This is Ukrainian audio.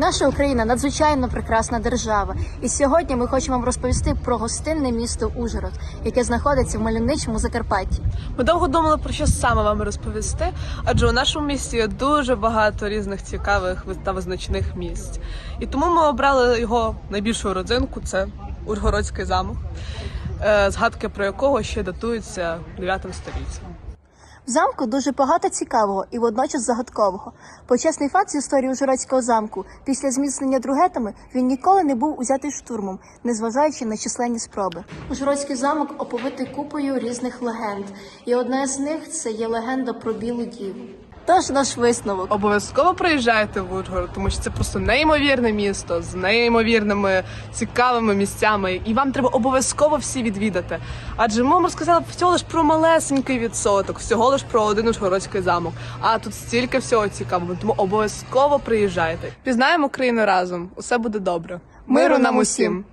Наша Україна надзвичайно прекрасна держава, і сьогодні ми хочемо вам розповісти про гостинне місто Ужгород, яке знаходиться в мальовничому Закарпатті. Ми довго думали про що саме вам розповісти, адже у нашому місті є дуже багато різних цікавих та визначних місць. І тому ми обрали його найбільшу родзинку це Ужгородський замок, е, згадки про якого ще датуються 9 століттям. В замку дуже багато цікавого і водночас загадкового. Почесний факт з історії Ужгородського замку після зміцнення другетами він ніколи не був узятий штурмом, незважаючи на численні спроби. Ужгородський замок оповитий купою різних легенд, і одна з них це є легенда про білу діву. Тож наш висновок. Обов'язково приїжджайте в Ужгород, тому що це просто неймовірне місто з неймовірними цікавими місцями, і вам треба обов'язково всі відвідати. Адже ми вам розказали всього лиш про малесенький відсоток, всього лиш про один Ужгородський замок. А тут стільки всього цікавого, тому обов'язково приїжджайте. Пізнаємо Україну разом. Усе буде добре. Миру нам усім!